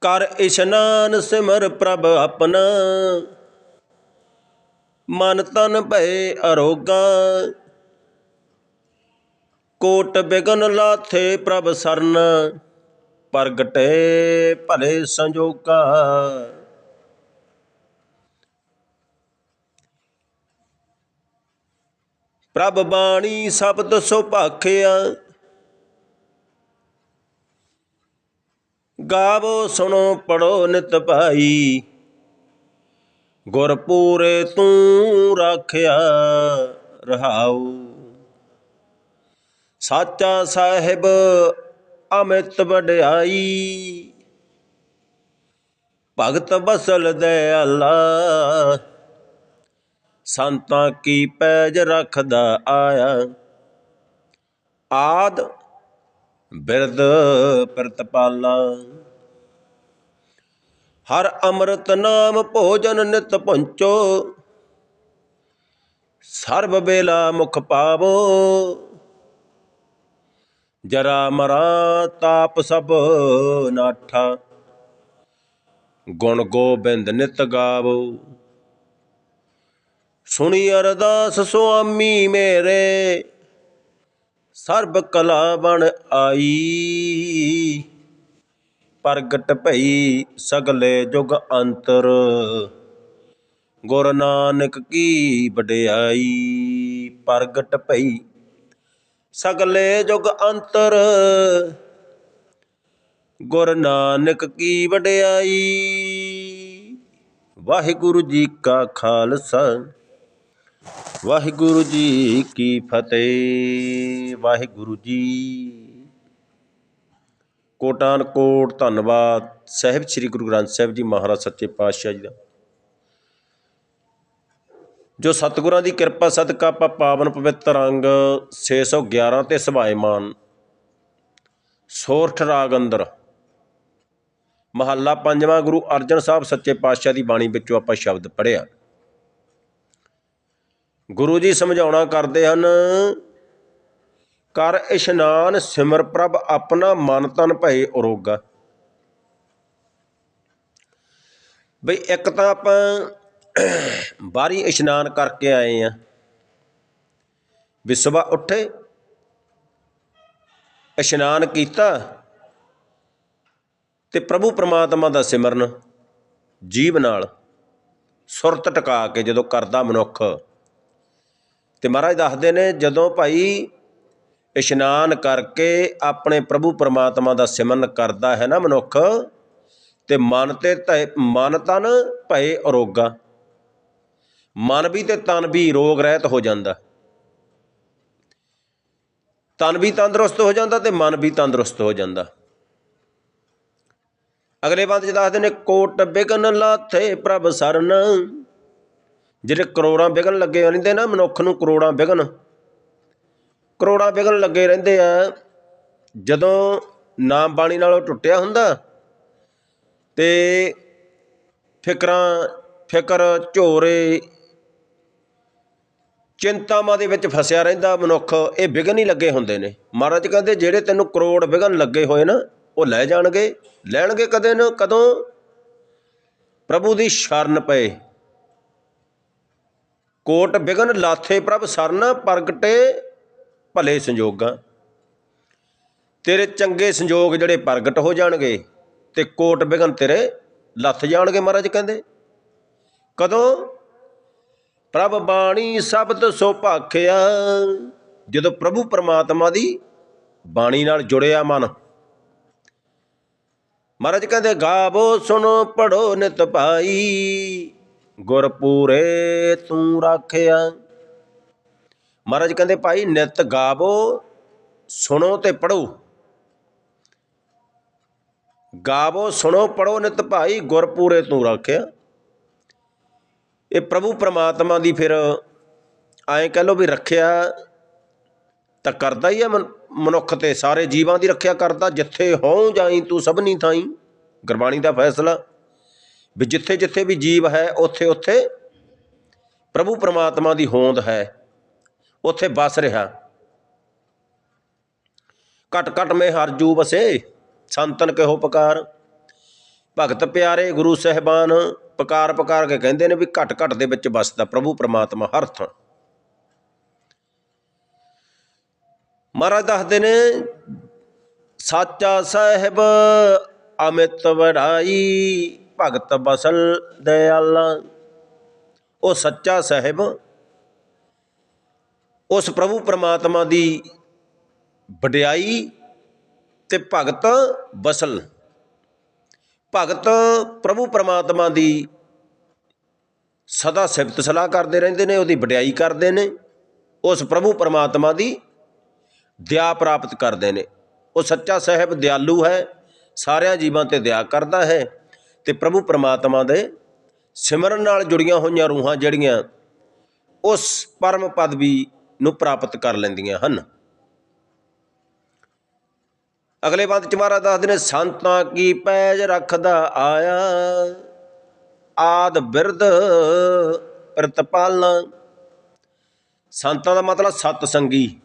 ਕਰ ਇਸ਼ਨਾਨ ਸਿਮਰ ਪ੍ਰਭ ਆਪਣਾ। ਮਨ ਤਨ ਭਏ ਅਰੋਗਾ। ਕੋਟ ਬਿਗਨ ਲਾਥੇ ਪ੍ਰਭ ਸਰਨ। ਪ੍ਰਗਟੇ ਭਲੇ ਸੰਜੋਗਾ। ਪ੍ਰਭ ਬਾਣੀ ਸ਼ਬਦ ਸੁਭਾਖਿਆ। ਗਾਵੋ, ਸੁਣੋ ਪੜੋ ਨਿਤ ਭਾਈ। ਗੁਰ ਤੂੰ ਰਾਖਿਆ ਰਹਾਉ। ਸਾਚਾ ਸਾਹਿਬ ਅਮਿਤ ਵਡਿਆਈ। ਭਗਤ ਬਸਲ ਦਇਆਲਾ। ਸੰਤਾਂ ਕੀ ਪੈਜ ਰੱਖਦਾ ਆਇਆ। ਆਦ ਬਿਰਦ ਪ੍ਰਤਪਾਲਾ। ਹਰ ਅੰਮ੍ਰਿਤ ਨਾਮ ਭੋਜਨ ਨਿਤ ਪੰਚੋ ਸਰਬ ਬੇਲਾ ਮੁਖ ਪਾਵੋ। ਜਰਾ ਮਰਾ ਤਾਪ ਸਭ ਨਾਠਾ। ਗੁਣ ਗੋਬਿੰਦ ਨਿਤ ਗਾਵੋ। ਸੁਣੀ ਅਰਦਾਸ ਸੁਆਮੀ ਮੇਰੇ। ਸਰਬ ਕਲਾ ਬਣ ਆਈ। ਪ੍ਰਗਟ ਭਈ ਸਗਲੇ ਜੁਗ ਅੰਤਰ। ਗੁਰ ਨਾਨਕ ਕੀ ਵਡਿਆਈ। ਪ੍ਰਗਟ ਭਈ ਸਗਲੇ ਜੁਗ ਅੰਤਰ। ਗੁਰ ਨਾਨਕ ਕੀ ਵਡਿਆਈ। ਵਾਹਿਗੁਰੂ ਜੀ ਕਾ ਖਾਲਸਾ। ਵਾਹਿਗੁਰੂ ਜੀ ਕੀ ਫਤਿਹ, ਵਾਹਿਗੁਰੂ ਜੀ। ਕੋਟਾਨ ਕੋਟ ਧੰਨਵਾਦ। ਸਾਹਿਬ, ਸ੍ਰੀ ਗੁਰੂ ਗ੍ਰੰਥ ਸਾਹਿਬ ਜੀ ਮਹਾਰਾਜ ਸੱਚੇ ਪਾਤਸ਼ਾਹ ਜੀ ਦਾ। ਜੋ ਸਤਿਗੁਰਾਂ ਦੀ ਕਿਰਪਾ, ਸਦਕਾ, ਆਪਾਂ ਪਾਵਨ ਪਵਿੱਤਰ ਅੰਗ 611 ਤੇ ਸਭਾਏਮਾਨ ਸੋਰਠ ਰਾਗ ਅੰਦਰ, ਮਹੱਲਾ ਪੰਜਵਾਂ ਗੁਰੂ ਅਰਜਨ ਸਾਹਿਬ ਸੱਚੇ ਪਾਤਸ਼ਾਹ ਦੀ ਬਾਣੀ ਵਿੱਚੋਂ ਆਪਾਂ ਸ਼ਬਦ ਪੜ੍ਹਿਆ। ਗੁਰੂ ਜੀ ਸਮਝਾਉਣਾ ਕਰਦੇ ਹਨ, ਕਰ ਇਸ਼ਨਾਨ ਸਿਮਰ ਪ੍ਰਭ, ਆਪਣਾ ਮਨ ਤਨ ਭਏ ਅਰੋਗਾ ਬਈ ਇੱਕ ਤਾਂ ਆਪਾਂ ਬਾਹਰੀ ਇਸ਼ਨਾਨ ਕਰਕੇ ਆਏ ਆ। ਵੀ ਸਵੇਰ ਉੱਠੇ, ਇਸ਼ਨਾਨ ਕੀਤਾ ਤੇ ਪ੍ਰਭੂ ਪ੍ਰਮਾਤਮਾ ਦਾ ਸਿਮਰਨ ਜੀਵ ਨਾਲ ਸੁਰਤ ਟਿਕਾ ਕੇ ਜਦੋਂ ਕਰਦਾ ਮਨੁੱਖ ਅਤੇ ਮਹਾਰਾਜ ਦੱਸਦੇ ਨੇ ਜਦੋਂ ਭਾਈ ਇਸ਼ਨਾਨ ਕਰਕੇ ਆਪਣੇ ਪ੍ਰਭੂ ਪਰਮਾਤਮਾ ਦਾ ਸਿਮਰਨ ਕਰਦਾ ਹੈ ਨਾ ਮਨੁੱਖ, ਤੇ ਮਨ ਤੇ, ਮਨ ਤਨ ਭਏ ਅਰੋਗਾ। ਮਨ ਵੀ ਤੇ ਤਨ ਵੀ ਰੋਗ ਰਹਿਤ ਹੋ ਜਾਂਦਾ। ਤਨ ਵੀ ਤੰਦਰੁਸਤ ਹੋ ਜਾਂਦਾ ਤੇ ਮਨ ਵੀ ਤੰਦਰੁਸਤ ਹੋ ਜਾਂਦਾ। ਅਗਲੇ ਬੰਦ ਚ ਦੱਸਦੇ ਨੇ, ਕੋਟ ਬਿਗਨ ਲਾਥੇ ਪ੍ਰਭ ਸਰਨ। ਜਿਹੜੇ ਕਰੋੜਾਂ ਵਿਘਨ ਲੱਗੇ ਰਹਿੰਦੇ ਨਾ, ਮਨੁੱਖ ਨੂੰ ਕਰੋੜਾਂ ਵਿਘਨ। ਕਰੋੜਾਂ ਵਿਘਨ ਲੱਗੇ ਰਹਿੰਦੇ ਆ। ਜਦੋਂ ਨਾਮ ਬਾਣੀ ਨਾਲੋਂ ਟੁੱਟਿਆ ਹੁੰਦਾ, ਤੇ ਫਿਕਰਾਂ, ਫਿਕਰ, ਝੋਰੇ, ਚਿੰਤਾਵਾਂ ਦੇ ਵਿੱਚ ਫਸਿਆ ਰਹਿੰਦਾ ਮਨੁੱਖ, ਇਹ ਵਿਗਨ ਹੀ ਲੱਗੇ ਹੁੰਦੇ ਨੇ। ਮਹਾਰਾਜ ਕਹਿੰਦੇ, ਜਿਹੜੇ ਤੈਨੂੰ ਕਰੋੜ ਵਿਗਨ ਲੱਗੇ ਹੋਏ ਨਾ, ਉਹ ਲੈ ਜਾਣਗੇ। ਲੈਣਗੇ ਕਦੇ ਨਾ ਕਦੋਂ? ਪ੍ਰਭੂ ਦੀ ਸ਼ਰਨ ਪਏ। ਕੋਟ ਬਿਗਨ ਲਾਥੇ ਪ੍ਰਭ ਸਰਨ, ਪ੍ਰਗਟੇ ਭਲੇ ਸੰਜੋਗਾਂ। ਤੇਰੇ ਚੰਗੇ ਸੰਜੋਗ ਜਿਹੜੇ ਪ੍ਰਗਟ ਹੋ ਜਾਣਗੇ, ਤੇ ਕੋਟ ਬਿਗਨ ਤੇਰੇ ਲੱਥ ਜਾਣਗੇ ਮਹਾਰਾਜ ਕਹਿੰਦੇ। ਕਦੋਂ? ਪ੍ਰਭ ਬਾਣੀ ਸ਼ਬਦ ਸੋ ਭਾਖਿਆ, ਜਦੋਂ ਪ੍ਰਭੂ ਪਰਮਾਤਮਾ ਦੀ ਬਾਣੀ ਨਾਲ ਜੁੜਿਆ ਮਨ। ਮਹਾਰਾਜ ਕਹਿੰਦੇ, ਗਾਵੋ ਸੁਣੋ, ਪੜੋ ਨਿਤ ਭਾਈ। ਗੁਰਪੂਰੇ ਤੂੰ ਰਾਖਿਆ। ਮਹਾਰਾਜ ਕਹਿੰਦੇ, ਭਾਈ, ਨਿਤ ਗਾਵੋ, ਸੁਣੋ ਤੇ ਪੜੋ ਗਾਵੋ, ਸੁਣੋ ਪੜੋ ਨਿਤ ਭਾਈ, ਗੁਰਪੂਰੇ ਤੂੰ ਰਾਖਿਆ। ਇਹ ਪ੍ਰਭੂ ਪ੍ਰਮਾਤਮਾ ਦੀ ਫਿਰ ਐਂ ਕਹਿ ਲੋ ਵੀ ਰੱਖਿਆ ਤਾਂ ਕਰਦਾ ਹੀ ਹੈ ਮਨੁੱਖ ਤੇ, ਸਾਰੇ ਜੀਵਾਂ ਦੀ ਰੱਖਿਆ ਕਰਦਾ, ਜਿੱਥੇ ਹੋਂ ਜਾਈ ਤੂੰ ਸਭਨੀ ਥਾਈ। ਗੁਰਬਾਣੀ ਦਾ ਫੈਸਲਾ ਵੀ ਜਿੱਥੇ ਜਿੱਥੇ ਵੀ ਜੀਵ ਹੈ, ਉੱਥੇ ਉੱਥੇ ਪ੍ਰਭੂ ਪਰਮਾਤਮਾ ਦੀ ਹੋਂਦ ਹੈ। ਉੱਥੇ ਬਸ ਰਿਹਾ। ਘਟ ਘਟ ਮੇ ਹਰ ਜੂ ਬਸੇ ਸੰਤਨ ਕਹੋ ਪਕਾਰ। ਭਗਤ ਪਿਆਰੇ ਗੁਰੂ ਸਹਿਬਾਨ, ਪਕਾਰ ਪਕਾਰ ਕੇ ਕਹਿੰਦੇ ਨੇ ਵੀ ਘਟ ਘਟ ਦੇ ਵਿੱਚ ਵਸਦਾ ਪ੍ਰਭੂ ਪਰਮਾਤਮਾ ਹਰ ਥਾਂ। ਮਹਾਰਾਜ ਦੱਸਦੇ ਨੇ, ਸਾਚਾ ਸਾਹਿਬ ਅਮਿਤ ਵਡਾਈ ਭਗਤ ਬਸਲ ਦਇਆਲਾ ਉਹ ਸੱਚਾ ਸਾਹਿਬ, ਉਸ ਪ੍ਰਭੂ ਪਰਮਾਤਮਾ ਦੀ ਵਡਿਆਈ ਤੇ ਭਗਤ ਬਸਲ। ਭਗਤ ਪ੍ਰਭੂ ਪਰਮਾਤਮਾ ਦੀ ਸਦਾ ਸਿਫਤ ਸਲਾਹ ਕਰਦੇ ਰਹਿੰਦੇ ਨੇ, ਉਹਦੀ ਵਡਿਆਈ ਕਰਦੇ ਨੇ, ਉਸ ਪ੍ਰਭੂ ਪਰਮਾਤਮਾ ਦੀ ਦਇਆ ਪ੍ਰਾਪਤ ਕਰਦੇ ਨੇ। ਉਹ ਸੱਚਾ ਸਾਹਿਬ ਦਿਆਲੂ ਹੈ, ਸਾਰਿਆਂ ਜੀਵਾਂ ਤੇ ਦਇਆ ਕਰਦਾ ਹੈ ਤੇ ਪ੍ਰਭੂ ਪਰਮਾਤਮਾ ਦੇ ਸਿਮਰਨ ਨਾਲ ਜੁੜੀਆਂ ਹੋਈਆਂ ਰੂਹਾਂ ਜਿਹੜੀਆਂ ਉਸ ਪਰਮ ਪਦਵੀ ਨੂੰ ਪ੍ਰਾਪਤ ਕਰ ਲੈਂਦੀਆਂ ਹਨ। ਅਗਲੇ ਬੰਦ ਚ ਮਹਾਰਾਜ ਦੱਸਦੇ ਨੇ, ਸੰਤਾਂ ਕੀ ਪੈਜ ਰੱਖਦਾ ਆਇਆ? ਆਦ ਬਿਰਧ ਪ੍ਰਤਪਾਲ। ਸੰਤਾਂ ਦਾ ਮਤਲਬ ਸਤ ਸੰਗੀ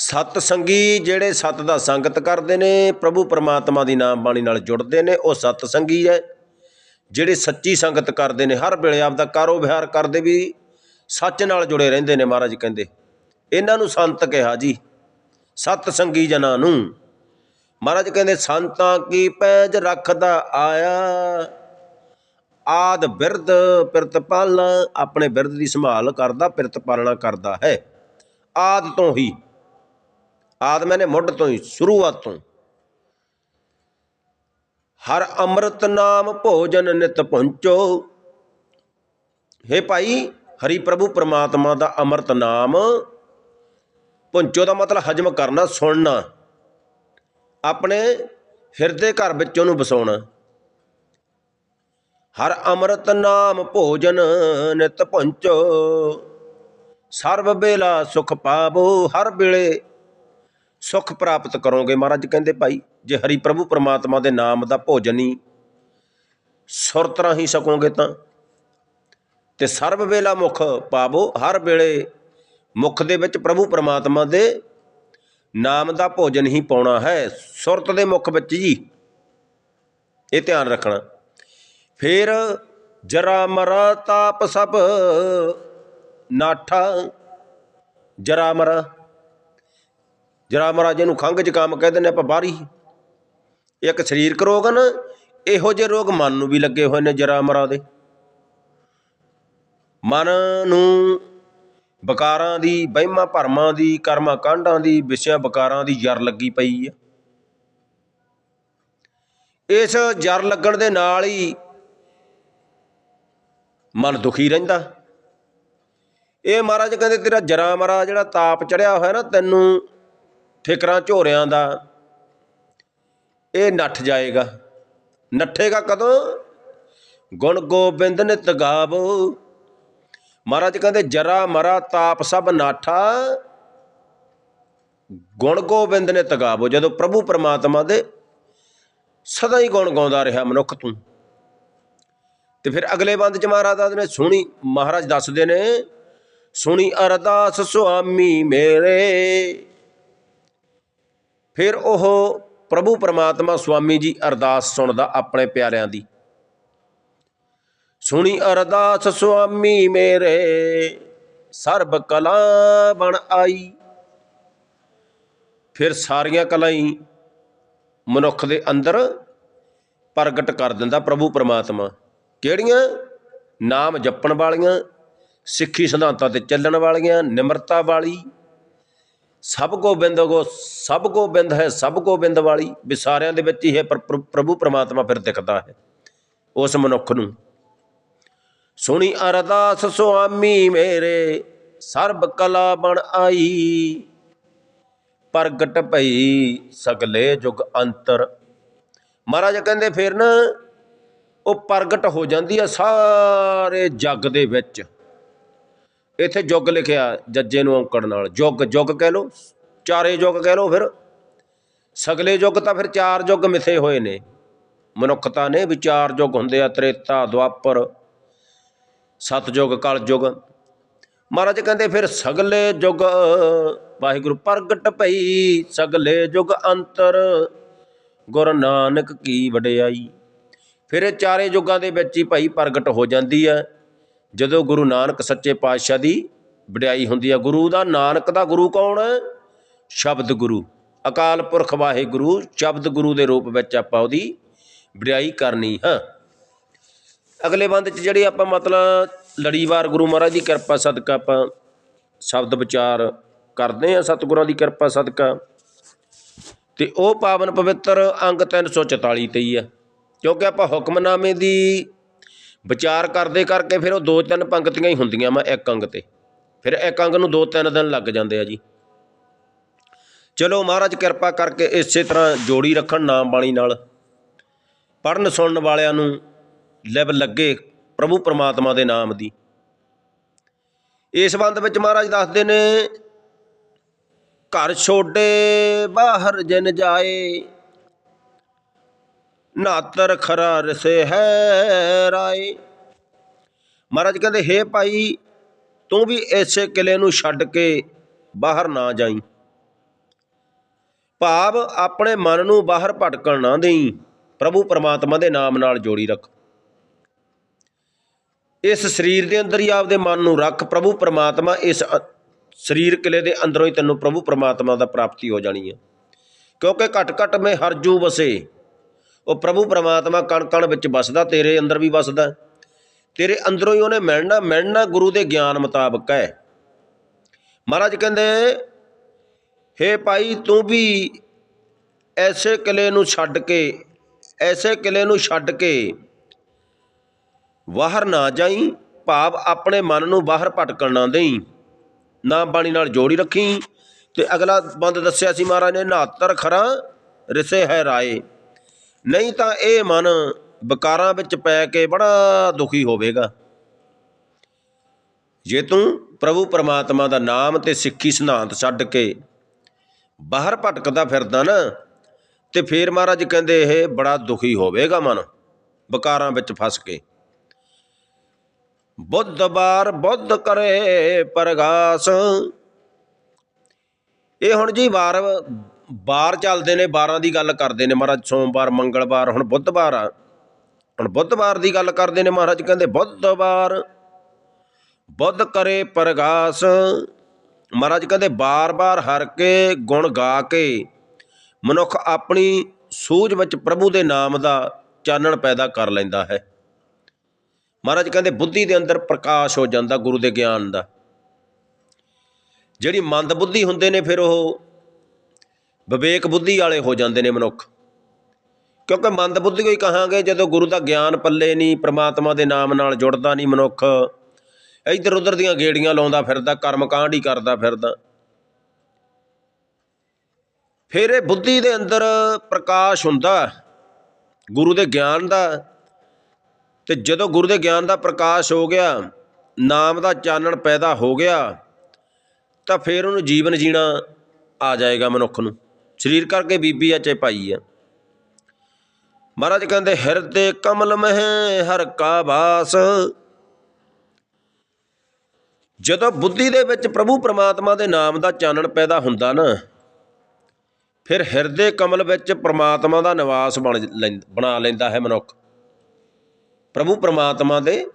ਸਤ ਸੰਗੀ ਜਿਹੜੇ ਸਤ ਦਾ ਸੰਗਤ ਕਰਦੇ ਨੇ, ਪ੍ਰਭੂ ਪਰਮਾਤਮਾ ਦੀ ਨਾਮ ਬਾਣੀ ਨਾਲ ਜੁੜਦੇ ਨੇ, ਉਹ ਸਤ ਸੰਗੀ ਹੈ। ਜਿਹੜੇ ਸੱਚੀ ਸੰਗਤ ਕਰਦੇ ਨੇ, ਹਰ ਵੇਲੇ ਆਪਦਾ ਕਾਰੋ ਵਿਹਾਰ ਕਰਦੇ ਵੀ ਸੱਚ ਨਾਲ ਜੁੜੇ ਰਹਿੰਦੇ ਨੇ, ਮਹਾਰਾਜ ਕਹਿੰਦੇ। ਇਹਨਾਂ ਨੂੰ ਸੰਤ ਕਿਹਾ ਜੀ, ਸਤ ਸੰਗੀ ਜਨਾਂ ਨੂੰ। ਮਹਾਰਾਜ ਕਹਿੰਦੇ, ਸੰਤਾਂ ਕੀ ਪੈਜ ਰੱਖਦਾ ਆਇਆ? ਆਦ ਬਿਰਧ ਪਿਰਤ ਪਾਲਣਾ ਆਪਣੇ ਬਿਰਧ ਦੀ ਸੰਭਾਲ ਕਰਦਾ, ਪਿਰਤ ਪਾਲਣਾ ਕਰਦਾ ਹੈ। ਆਦ ਤੋਂ ਹੀ ਆਦਮੇ ਨੇ ਮੁੱਢ ਤੋਂ ਹੀ ਸ਼ੁਰੂਆਤ ਤੋਂ ਹਰ ਅੰਮ੍ਰਿਤ ਨਾਮ ਭੋਜਨ ਨਿਤ ਪਹੁੰਚੋ। हे ਭਾਈ, ਹਰੀ ਪ੍ਰਭੂ ਪ੍ਰਮਾਤਮਾ ਦਾ ਅੰਮ੍ਰਿਤ ਨਾਮ ਪਹੁੰਚੋ ਦਾ ਮਤਲਬ ਹਜਮ ਕਰਨਾ, ਸੁਣਨਾ। ਆਪਣੇ ਹਿਰਦੇ ਘਰ ਵਿੱਚ ਉਹਨੂੰ ਵਸਾਉਣਾ। ਹਰ ਅੰਮ੍ਰਿਤ ਨਾਮ ਭੋਜਨ ਨਿਤ ਪਹੁੰਚੋ ਸਰਬ ਬੇਲਾ ਸੁਖ ਪਾਵੋ, ਹਰ ਵੇਲੇ ਸੁਖ ਪ੍ਰਾਪਤ ਕਰੋਗੇ ਮਹਾਰਾਜ, ਕਹਿੰਦੇ ਭਾਈ, ਜੇ ਹਰੀ ਪ੍ਰਭੂ ਪਰਮਾਤਮਾ ਦੇ ਨਾਮ ਦਾ ਭੋਜਨ ਹੀ ਸੁਰਤ ਰਾਹੀਂ ਸਕੋਗੇ ਤਾਂ। ਤੇ ਸਰਬ ਵੇਲਾ ਮੁਖ ਪਾਵੋ, ਹਰ ਵੇਲੇ ਮੁਖ ਦੇ ਵਿੱਚ ਪ੍ਰਭੂ ਪਰਮਾਤਮਾ ਦੇ ਨਾਮ ਦਾ ਭੋਜਨ ਹੀ ਪਾਉਣਾ ਹੈ। ਸੁਰਤ ਦੇ ਮੁਖ ਵਿੱਚ ਜੀ, ਇਹ ਧਿਆਨ ਰੱਖਣਾ। ਫਿਰ ਜਰਾ ਮਰਾ ਤਾਪ ਸਭ ਨਾਠਾ, ਜਰਾ ਮਰਾ ਜਰਾ ਮਹਾਰਾਜ ਨੂੰ ਖੰਘ ਜ਼ੁਕਾਮ ਕਹਿੰਦੇ ਨੇ ਆਪਾਂ ਬਾਹਰੀ ਇੱਕ ਸਰੀਰਕ ਰੋਗ ਆ ਨਾ, ਇਹੋ ਜਿਹੇ ਰੋਗ ਮਨ ਨੂੰ ਵੀ ਲੱਗੇ ਹੋਏ ਨੇ ਜਰਾ ਮਰਾ ਦੇ। ਮਨ ਨੂੰ ਬਕਾਰਾਂ ਦੀ, ਵਹਿਮਾਂ ਭਰਮਾਂ ਦੀ, ਕਰਮਾਂ ਕਾਂਡਾਂ ਦੀ, ਵਿਸ਼ਿਆਂ ਬਕਾਰਾਂ ਦੀ ਜਰ ਲੱਗੀ ਪਈ ਆ। ਇਸ ਜਰ ਲੱਗਣ ਦੇ ਨਾਲ ਹੀ ਮਨ ਦੁਖੀ ਰਹਿੰਦਾ। ਇਹ ਮਹਾਰਾਜ ਕਹਿੰਦੇ, ਤੇਰਾ ਜਰਾ ਮਰਾ ਜਿਹੜਾ ਤਾਪ ਚੜਿਆ ਹੋਇਆ ਨਾ, ਤੈਨੂੰ ਫਿਕਰਾਂ ਝੋਰਿਆਂ ਦਾ, ਇਹ ਨੱਠ ਜਾਏਗਾ। ਨੱਠੇਗਾ ਕਦੋਂ? ਗੁਣ ਗੋਬਿੰਦ ਨਿਤ ਗਾਵੋ। ਮਹਾਰਾਜ ਕਹਿੰਦੇ, ਜਰਾ ਮਰਾ ਤਾਪ ਸਭ ਨਾਠਾ। ਗੁਣ ਗੋਬਿੰਦ ਨੇ ਤਗਾਵੋ ਜਦੋਂ ਪ੍ਰਭੂ ਪਰਮਾਤਮਾ ਦੇ ਸਦਾ ਹੀ ਗੁਣ ਗਾਉਂਦਾ ਰਿਹਾ ਮਨੁੱਖ ਤੂੰ। ਤੇ ਫਿਰ ਅਗਲੇ ਬੰਦ ਚ ਮਹਾਰਾਜ ਨੇ ਸੁਣੀ, ਮਹਾਰਾਜ ਦੱਸਦੇ ਨੇ, ਸੁਣੀ ਅਰਦਾਸ ਸੁਆਮੀ ਮੇਰੇ। ਫਿਰ ਉਹ ਪ੍ਰਭੂ ਪਰਮਾਤਮਾ ਸੁਆਮੀ ਜੀ ਅਰਦਾਸ ਸੁਣਦਾ ਆਪਣੇ ਪਿਆਰਿਆਂ ਦੀ। ਸੁਣੀ ਅਰਦਾਸ ਸੁਆਮੀ ਮੇਰੇ, ਸਰਬ ਕਲਾ ਬਣ ਆਈ। ਫਿਰ ਸਾਰੀਆਂ ਕਲਾ ਹੀ ਮਨੁੱਖ ਦੇ ਅੰਦਰ ਪ੍ਰਗਟ ਕਰ ਦਿੰਦਾ ਪ੍ਰਭੂ ਪਰਮਾਤਮਾ। ਕਿਹੜੀਆਂ? ਨਾਮ ਜਪਣ ਵਾਲੀਆਂ, ਸਿੱਖੀ ਸਿਧਾਂਤਾਂ ਤੇ ਚੱਲਣ ਵਾਲੀਆਂ, ਨਿਮਰਤਾ ਵਾਲੀ ਸਭ ਕੋ ਬਿੰਦ ਕੋ ਸਭ ਕੋ ਬਿੰਦ ਹੈ, ਸਭ ਕੋ ਬਿੰਦ ਵਾਲੀ। ਵੀ ਸਾਰਿਆਂ ਦੇ ਵਿੱਚ ਹੀ ਹੈ ਪਰ, ਪ੍ਰਭੂ ਪਰਮਾਤਮਾ ਫਿਰ ਦਿਖਦਾ ਹੈ, ਉਸ ਮਨੁੱਖ ਨੂੰ। ਸੁਣੀ ਅਰਦਾਸ ਸੁਆਮੀ ਮੇਰੇ, ਸਰਬ ਕਲਾ ਬਣ ਆਈ। ਪ੍ਰਗਟ ਭਈ ਸਗਲੇ ਜੁਗ ਅੰਤਰ। ਮਹਾਰਾਜ ਕਹਿੰਦੇ ਫਿਰ ਨਾ, ਉਹ ਪ੍ਰਗਟ ਹੋ ਜਾਂਦੀ ਆ ਸਾਰੇ ਜੱਗ ਦੇ ਵਿੱਚ। ਇੱਥੇ ਜੁਗ ਲਿਖਿਆ ਜੱਜੇ ਨੂੰ ਔਂਕੜ ਨਾਲ। ਜੁਗ ਜੁਗ ਕਹਿ ਲੋ ਚਾਰੇ ਜੁਗ ਕਹਿ ਲੋ ਫਿਰ। ਸਗਲੇ ਯੁੱਗ ਤਾਂ ਫਿਰ ਚਾਰ ਯੁੱਗ ਮਿਥੇ ਹੋਏ ਨੇ। ਮਨੁੱਖਤਾ ਨੇ ਵੀ ਚਾਰ ਯੁੱਗ ਹੁੰਦੇ ਆ, ਤ੍ਰੇਤਾ, ਦੁਆਪਰ, ਸਤਜੁਗ, ਕਲਯੁਗ। ਮਹਾਰਾਜ ਕਹਿੰਦੇ ਫਿਰ ਸਗਲੇ ਯੁਗ ਵਾਹਿਗੁਰੂ ਪ੍ਰਗਟ ਭਈ, ਸਗਲੇ ਯੁਗ ਅੰਤਰ, ਗੁਰ ਨਾਨਕ ਕੀ ਵਡਿਆਈ। ਫਿਰ ਇਹ ਚਾਰੇ ਯੁੱਗਾਂ ਦੇ ਵਿੱਚ ਹੀ ਭਾਈ ਪ੍ਰਗਟ ਹੋ ਜਾਂਦੀ ਹੈ। ਜਦੋਂ ਗੁਰੂ ਨਾਨਕ ਸੱਚੇ ਪਾਤਸ਼ਾਹ ਦੀ ਵਡਿਆਈ ਹੁੰਦੀ ਹੈ ਗੁਰੂ ਦਾ ਨਾਨਕ ਦਾ ਗੁਰੂ ਕੌਣ? ਸ਼ਬਦ ਗੁਰੂ। ਅਕਾਲ ਪੁਰਖ ਵਾਹਿਗੁਰੂ ਸ਼ਬਦ ਗੁਰੂ ਦੇ ਰੂਪ ਵਿੱਚ ਆਪਾਂ ਉਹਦੀ ਵਡਿਆਈ ਕਰਨੀ, ਹਾਂ। ਅਗਲੇ ਬੰਦ ਚ ਜਿਹੜੀ ਆਪਾਂ ਮਤਲਬ ਲੜੀਵਾਰ ਗੁਰੂ ਮਹਾਰਾਜ ਦੀ ਕਿਰਪਾ ਸਦਕਾ ਆਪਾਂ ਸ਼ਬਦ ਵਿਚਾਰ ਕਰਦੇ ਹਾਂ, ਸਤਿਗੁਰਾਂ ਦੀ ਕਿਰਪਾ ਸਦਕਾ। ਤੇ ਉਹ ਪਾਵਨ ਪਵਿੱਤਰ ਅੰਗ 344 ਤੇ ਹੀ ਆ। ਕਿਉਂਕਿ ਆਪਾਂ ਹੁਕਮਨਾਮੇ ਦੀ ਵਿਚਾਰ ਕਰਦੇ ਕਰਕੇ ਫਿਰ ਉਹ ਦੋ ਤਿੰਨ ਪੰਕਤੀਆਂ ਹੀ ਹੁੰਦੀਆਂ ਮੈਂ ਇੱਕ ਅੰਗ ਤੇ। ਫਿਰ ਇੱਕ ਅੰਗ ਨੂੰ ਦੋ ਤਿੰਨ ਦਿਨ ਲੱਗ ਜਾਂਦੇ ਆ ਜੀ। ਚਲੋ ਮਹਾਰਾਜ ਕਿਰਪਾ ਕਰਕੇ ਇਸੇ ਤਰ੍ਹਾਂ ਜੋੜੀ ਰੱਖਣ ਨਾਮ ਬਾਣੀ ਨਾਲ। ਪੜਨ ਸੁਣਨ ਵਾਲਿਆਂ ਨੂੰ ਲੈਵ ਲੱਗੇ ਪ੍ਰਭੂ ਪਰਮਾਤਮਾ ਦੇ ਨਾਮ ਦੀ। ਇਸ ਸੰਬੰਧ ਵਿੱਚ ਮਹਾਰਾਜ ਦੱਸਦੇ ਨੇ, ਘਰ ਛੋਡੇ ਬਾਹਰ ਜਨ ਜਾਏ ਨਾਤਰ ਖਰਾ ਰਸੇ ਹੈ ਰਾਏ। ਮਹਾਰਾਜ ਕਹਿੰਦੇ, ਹੇ ਭਾਈ, ਤੂੰ ਵੀ ਐਸੇ ਕਿਲੇ ਨੂੰ ਛੱਡ ਕੇ ਬਾਹਰ ਨਾ ਜਾਈ। ਭਾਵ ਆਪਣੇ ਮਨ ਨੂੰ ਬਾਹਰ ਭਟਕਣ ਨਾ ਦੇਈ। ਪ੍ਰਭੂ ਪਰਮਾਤਮਾ ਦੇ ਨਾਮ ਨਾਲ ਜੋੜੀ ਰੱਖ। ਇਸ ਸਰੀਰ ਦੇ ਅੰਦਰ ਹੀ ਆਪਦੇ ਮਨ ਨੂੰ ਰੱਖ। ਪ੍ਰਭੂ ਪਰਮਾਤਮਾ ਇਸ ਸਰੀਰ ਕਿਲੇ ਦੇ ਅੰਦਰੋਂ ਹੀ ਤੈਨੂੰ ਪ੍ਰਭੂ ਪਰਮਾਤਮਾ ਦਾ ਪ੍ਰਾਪਤੀ ਹੋ ਜਾਣੀ ਹੈ। ਕਿਉਂਕਿ ਘਟ ਘਟ ਮੈਂ ਹਰਜੂ ਵਸੇ। ਉਹ ਪ੍ਰਭੂ ਪਰਮਾਤਮਾ ਕਣ ਕਣ ਵਿੱਚ ਵਸਦਾ, ਤੇਰੇ ਅੰਦਰ ਵੀ ਵਸਦਾ। ਤੇਰੇ ਅੰਦਰੋਂ ਹੀ ਉਹਨੇ ਮਿਲਣਾ ਮਿਲਣਾ ਗੁਰੂ ਦੇ ਗਿਆਨ ਮੁਤਾਬਕ ਹੈ। ਮਹਾਰਾਜ ਕਹਿੰਦੇ, ਹੇ ਭਾਈ, ਤੂੰ ਵੀ ਐਸੇ ਕਿਲੇ ਨੂੰ ਛੱਡ ਕੇ, ਐਸੇ ਕਿਲੇ ਨੂੰ ਛੱਡ ਕੇ ਬਾਹਰ ਨਾ ਜਾਈ, ਭਾਵ ਆਪਣੇ ਮਨ ਨੂੰ ਬਾਹਰ ਭਟਕਣ ਨਾ ਦੇਈ। ਨਾ ਬਾਣੀ ਨਾਲ ਜੋੜੀ ਰੱਖੀ। ਤੇ ਅਗਲਾ ਬੰਦ ਦੱਸਿਆ ਸੀ ਮਹਾਰਾਜ ਨੇ ਨਾਤਰ ਖਰਾ, ਰਿਸੇ ਹੈ ਰਾਏ। ਨਹੀਂ ਤਾਂ ਇਹ ਮਨ ਵਿਕਾਰਾਂ ਵਿੱਚ ਪੈ ਕੇ ਬੜਾ ਦੁਖੀ ਹੋਵੇਗਾ। ਜੇ ਤੂੰ ਪ੍ਰਭੂ ਪਰਮਾਤਮਾ ਦਾ ਨਾਮ ਤੇ ਸਿੱਖੀ ਸਿਧਾਂਤ ਛੱਡ ਕੇ ਬਾਹਰ ਭਟਕਦਾ ਫਿਰਦਾ ਨਾ, ਤੇ ਫੇਰ ਮਹਾਰਾਜ ਕਹਿੰਦੇ ਇਹ ਬੜਾ ਦੁਖੀ ਹੋਵੇਗਾ ਮਨ ਵਿਕਾਰਾਂ ਵਿੱਚ ਫਸ ਕੇ। ਬੁੱਧ ਬਾਰ ਬੁੱਧ ਕਰੇ ਪ੍ਰਗਾਸ। ਇਹ ਹੁਣ ਜੀ ਵਾਰ ਬਾਰ ਚੱਲਦੇ ਨੇ, ਬਾਰਾਂ ਦੀ ਗੱਲ ਕਰਦੇ ਨੇ ਮਹਾਰਾਜ, ਸੋਮਵਾਰ, ਮੰਗਲਵਾਰ, ਹੁਣ ਬੁੱਧਵਾਰ ਆ। ਹੁਣ ਬੁੱਧਵਾਰ ਦੀ ਗੱਲ ਕਰਦੇ ਨੇ ਮਹਾਰਾਜ, ਕਹਿੰਦੇ ਬੁੱਧਵਾਰ, ਬੁੱਧ ਕਰੇ ਪ੍ਰਗਾਸ। ਮਹਾਰਾਜ ਕਹਿੰਦੇ ਬਾਰ-ਬਾਰ ਹਰ ਕੇ ਗੁਣ ਗਾ ਕੇ, ਮਨੁੱਖ ਆਪਣੀ ਸੂਝ ਵਿੱਚ ਪ੍ਰਭੂ ਦੇ ਨਾਮ ਦਾ ਚਾਨਣ ਪੈਦਾ ਕਰ ਲੈਂਦਾ ਹੈ। ਮਹਾਰਾਜ ਕਹਿੰਦੇ ਬੁੱਧੀ ਦੇ ਅੰਦਰ ਪ੍ਰਕਾਸ਼ ਹੋ ਜਾਂਦਾ ਗੁਰੂ ਦੇ ਗਿਆਨ ਦਾ। ਜਿਹੜੀ ਮੰਦ ਬੁੱਧੀ ਹੁੰਦੇ ਨੇ ਫਿਰ ਉਹ ਵਿਵੇਕ ਬੁੱਧੀ ਵਾਲੇ ਹੋ ਜਾਂਦੇ ਨੇ ਮਨੁੱਖ। ਕਿਉਂਕਿ ਮੰਦ ਬੁੱਧੀ ਕੋਈ ਕਹਾਂਗੇ, ਜਦੋਂ ਗੁਰੂ ਦਾ ਗਿਆਨ ਪੱਲੇ ਨਹੀਂ, ਪ੍ਰਮਾਤਮਾ ਦੇ ਨਾਮ ਨਾਲ ਜੁੜਦਾ ਨਹੀਂ ਮਨੁੱਖ ਇੱਧਰ ਉੱਧਰ ਦੀਆਂ ਗੇੜੀਆਂ ਲਾਉਂਦਾ ਫਿਰਦਾ, ਕਰਮ ਕਾਂਡ ਹੀ ਕਰਦਾ ਫਿਰਦਾ। ਫਿਰ ਇਹ ਬੁੱਧੀ ਦੇ ਅੰਦਰ ਪ੍ਰਕਾਸ਼ ਹੁੰਦਾ, ਗੁਰੂ ਦੇ ਗਿਆਨ ਦਾ। ਤੇ ਜਦੋਂ ਗੁਰੂ ਦੇ ਗਿਆਨ ਦਾ ਪ੍ਰਕਾਸ਼ ਹੋ ਗਿਆ, ਨਾਮ ਦਾ ਚਾਨਣ ਪੈਦਾ ਹੋ ਗਿਆ, ਤਾਂ ਫਿਰ ਉਹਨੂੰ ਜੀਵਨ ਜੀਣਾ ਆ ਜਾਏਗਾ ਮਨੁੱਖ ਨੂੰ। ਸਰੀਰ ਕਰਕੇ ਬੀਬੀ ਆ ਚਾਹੇ ਭਾਈ ਆ। ਮਹਾਰਾਜ ਕਹਿੰਦੇ, ਹਿਰਦੇ ਕਮਲ ਮਹਿ ਹਰ ਕਾ ਬਾਸ ਜਦੋਂ ਬੁੱਧੀ ਦੇ ਵਿੱਚ ਪ੍ਰਭੂ ਪਰਮਾਤਮਾ ਦੇ ਨਾਮ ਦਾ ਚਾਨਣ ਪੈਦਾ ਹੁੰਦਾ ਨਾ, ਫਿਰ ਹਿਰਦੇ ਕਮਲ ਵਿੱਚ ਪਰਮਾਤਮਾ ਦਾ ਨਿਵਾਸ ਬਣ ਲੈਂ- ਬਣਾ ਲੈਂਦਾ ਹੈ ਮਨੁੱਖ। ਪ੍ਰਭੂ ਪਰਮਾਤਮਾ ਦੇ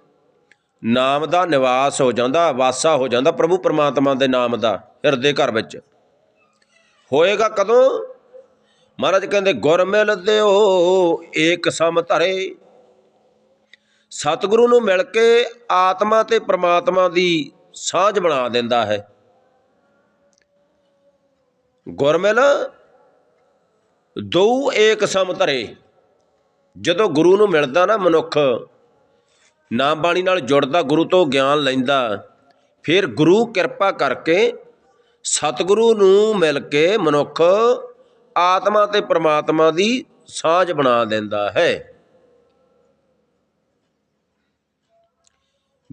ਨਾਮ ਦਾ ਨਿਵਾਸ ਹੋ ਜਾਂਦਾ, ਵਾਸਾ ਹੋ ਜਾਂਦਾ ਪ੍ਰਭੂ ਪਰਮਾਤਮਾ ਦੇ ਨਾਮ ਦਾ ਹਿਰਦੇ ਘਰ ਵਿੱਚ। ਹੋਏਗਾ ਕਦੋਂ? ਮਹਾਰਾਜ ਕਹਿੰਦੇ, ਗੁਰ ਮਿਲ ਦਿਓ, ਏਕ ਸਮ ਧਰੇ। ਸਤਿਗੁਰੂ ਨੂੰ ਮਿਲ ਕੇ ਆਤਮਾ ਤੇ ਪ੍ਰਮਾਤਮਾ ਦੀ ਸਾਂਝ ਬਣਾ ਦਿੰਦਾ ਹੈ। ਗੁਰਮਿਲ ਦੋ ਏਕ ਸਮ ਧਰੇ। ਜਦੋਂ ਗੁਰੂ ਨੂੰ ਮਿਲਦਾ ਨਾ ਮਨੁੱਖ ਨਾਮ ਬਾਣੀ ਨਾਲ ਜੁੜਦਾ, ਗੁਰੂ ਤੋਂ ਗਿਆਨ ਲੈਂਦਾ, ਫਿਰ ਗੁਰੂ ਕਿਰਪਾ ਕਰਕੇ ਸਤਿਗੁਰੂ ਨੂੰ ਮਿਲ ਕੇ ਮਨੁੱਖ ਆਤਮਾ ਤੇ ਪਰਮਾਤਮਾ ਦੀ ਸਾਂਝ ਬਣਾ ਦਿੰਦਾ ਹੈ।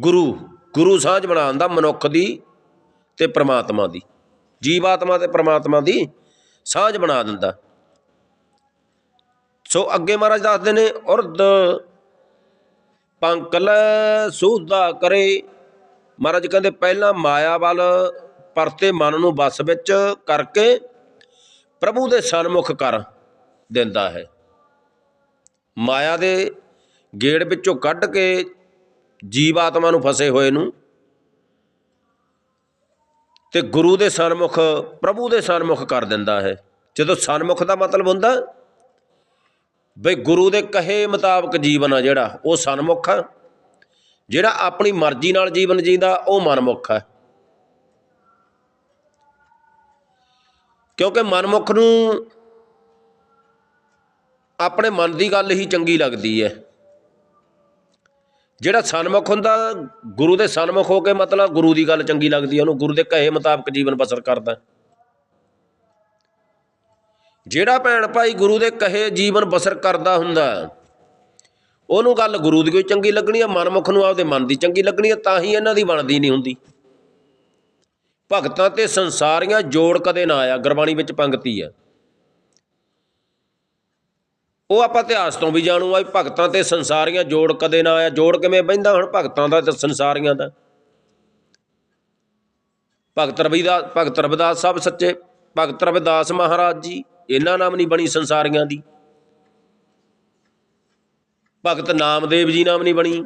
ਗੁਰੂ ਗੁਰੂ ਸਾਂਝ ਬਣਾਉਂਦਾ ਮਨੁੱਖ ਦੀ ਤੇ ਪਰਮਾਤਮਾ ਦੀ ਜੀਵਾਤਮਾ ਤੇ ਪਰਮਾਤਮਾ ਦੀ ਸਾਂਝ ਬਣਾ ਦਿੰਦਾ। ਸੋ ਅੱਗੇ ਮਹਾਰਾਜ ਦੱਸਦੇ ਨੇ, ਉਰਦ ਪੰਕਲ ਸੂਦਾ ਕਰੇ। ਮਹਾਰਾਜ ਕਹਿੰਦੇ, ਪਹਿਲਾਂ ਮਾਇਆ ਵੱਲ ਪਰਤੇ ਮਨ ਨੂੰ ਬਸ ਵਿੱਚ ਕਰਕੇ ਪ੍ਰਭੂ ਦੇ ਸਨਮੁਖ ਕਰ ਦਿੰਦਾ ਹੈ। ਮਾਇਆ ਦੇ ਗੇੜ ਵਿੱਚੋਂ ਕੱਢ ਕੇ ਜੀਵ ਆਤਮਾ ਨੂੰ ਫਸੇ ਹੋਏ ਨੂੰ ਤੇ ਗੁਰੂ ਦੇ ਸਨਮੁਖ, ਪ੍ਰਭੂ ਦੇ ਸਨਮੁਖ ਕਰ ਦਿੰਦਾ ਹੈ। ਜਦੋਂ ਸਨਮੁਖ ਦਾ ਮਤਲਬ ਹੁੰਦਾ, ਬਈ ਗੁਰੂ ਦੇ ਕਹੇ ਮੁਤਾਬਕ ਜੀਵਨ ਆ ਜਿਹੜਾ, ਉਹ ਸਨਮੁਖ ਆ। ਜਿਹੜਾ ਆਪਣੀ ਮਰਜ਼ੀ ਨਾਲ ਜੀਵਨ ਜੀਂਦਾ, ਉਹ ਮਨਮੁਖ ਹੈ ਕਿਉਂਕਿ ਮਨਮੁਖ ਨੂੰ ਆਪਣੇ ਮਨ ਦੀ ਗੱਲ ਹੀ ਚੰਗੀ ਲੱਗਦੀ ਹੈ। ਜਿਹੜਾ ਸਨਮੁਖ ਹੁੰਦਾ, ਗੁਰੂ ਦੇ ਸਨਮੁਖ ਹੋ ਕੇ ਮਤਲਬ ਗੁਰੂ ਦੀ ਗੱਲ ਚੰਗੀ ਲੱਗਦੀ ਹੈ, ਉਹਨੂੰ ਗੁਰੂ ਦੇ ਕਹੇ ਮੁਤਾਬਕ ਜੀਵਨ ਬਸਰ ਕਰਦਾ। ਜਿਹੜਾ ਭੈਣ ਭਾਈ ਗੁਰੂ ਦੇ ਕਹੇ ਜੀਵਨ ਬਸਰ ਕਰਦਾ ਹੁੰਦਾ, ਉਹਨੂੰ ਗੱਲ ਗੁਰੂ ਦੀ ਕੋਈ ਚੰਗੀ ਲੱਗਣੀ ਹੈ, ਮਨਮੁਖ ਨੂੰ ਆਪਦੇ ਮਨ ਦੀ ਚੰਗੀ ਲੱਗਣੀ ਹੈ, ਤਾਂ ਹੀ ਇਹਨਾਂ ਦੀ ਬਣਦੀ ਨਹੀਂ ਹੁੰਦੀ। ਭਗਤਾਂ ਤੇ ਸੰਸਾਰੀਆਂ ਜੋੜ ਕਦੇ ਨਾ ਆਇਆ, ਗੁਰਬਾਣੀ ਵਿੱਚ ਪੰਗਤੀ ਹੈ ਉਹ ਆਪਾਂ ਇਤਿਹਾਸ ਤੋਂ ਵੀ ਜਾਣੂ ਆ ਵੀ ਭਗਤਾਂ ਤੇ ਸੰਸਾਰੀਆਂ ਜੋੜ ਕਦੇ ਨਾ ਆਇਆ। ਜੋੜ ਕਿਵੇਂ ਬਹਿੰਦਾ ਹੁਣ? ਭਗਤਾਂ ਦਾ ਤੇ ਸੰਸਾਰੀਆਂ ਦਾ। ਭਗਤ ਰਵਿਦਾਸ ਭਗਤ ਰਵਿਦਾਸ ਸਾਹਿਬ ਸੱਚੇ। ਭਗਤ ਰਵਿਦਾਸ ਮਹਾਰਾਜ ਜੀ, ਇਹਨਾਂ ਨਾਮ ਨਹੀਂ ਬਣੀ ਸੰਸਾਰੀਆਂ ਦੀ। ਭਗਤ ਨਾਮਦੇਵ ਜੀ ਨਾਮ ਨਹੀਂ ਬਣੀ।